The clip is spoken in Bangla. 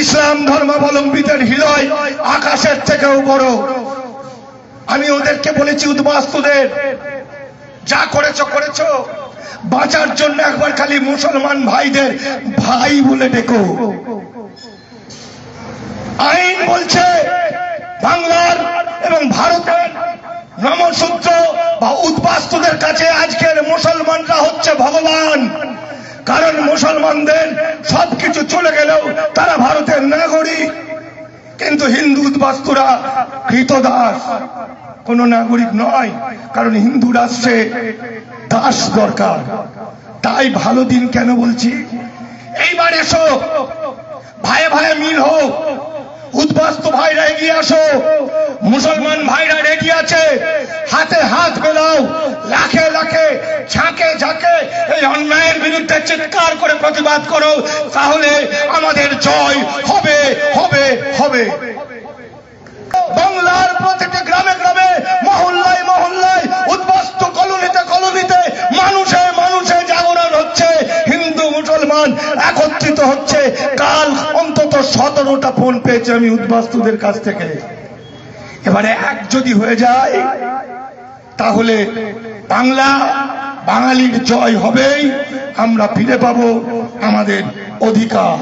ইসলাম ধর্মাবলম্বীদের হৃদয় আকাশের থেকেও বড়। আমি ওদেরকে বলেছি, উদ্বাস্তুদের, যা করেছ করেছ। বাঁচার জন্য একবার খালি মুসলমান ভাইদের ভাই বলে ডেকো। আইন বলছে, বাংলার এবং ভারতের নমসূত্র বা উদ্বাস্তুদের কাছে আজকের মুসলমানরা হচ্ছে তারা ভারতের নাগরিক। কিন্তু হিন্দু উদ্বাস্তুরা কৃতদাস। কোন নাগরিক নয়, কারণ হিন্দু রাষ্ট্রে দাস দরকার। তাই ভালো দিন কেন বলছি? এইবার এসো ভাইয়ে ভাইয়ে মিল হোক উদ্বাস্তু ভাইরা এগিয়ে আসো। মুসলমান ভাইরা রেডি আছে। হাতে হাত মেলাও। লাখে লাখে, ঝাঁকে ঝাঁকে এই অন্যায়ের বিরুদ্ধে চিৎকার করে প্রতিবাদ করো। তাহলে জয় হবে হবে হবে। বাংলার প্রতিটি গ্রামে গ্রামে, মহল্লায় মহল্লায়, উদ্বাস্ত কলোনিতে কলোনিতে মানুষে মানুষে জাগরণ হচ্ছে। হিন্দু, মুসলমান একত্রিত হচ্ছে। কাল অন্তত সতেরোটা ফোন পেয়েছে আমি উদ্বাস্তুদের কাছ থেকে। এবারে এক যদি হয়ে যায়, তাহলে বাংলা, বাঙালির জয় হবেই। আমরা ফিরে পাবো আমাদের অধিকার।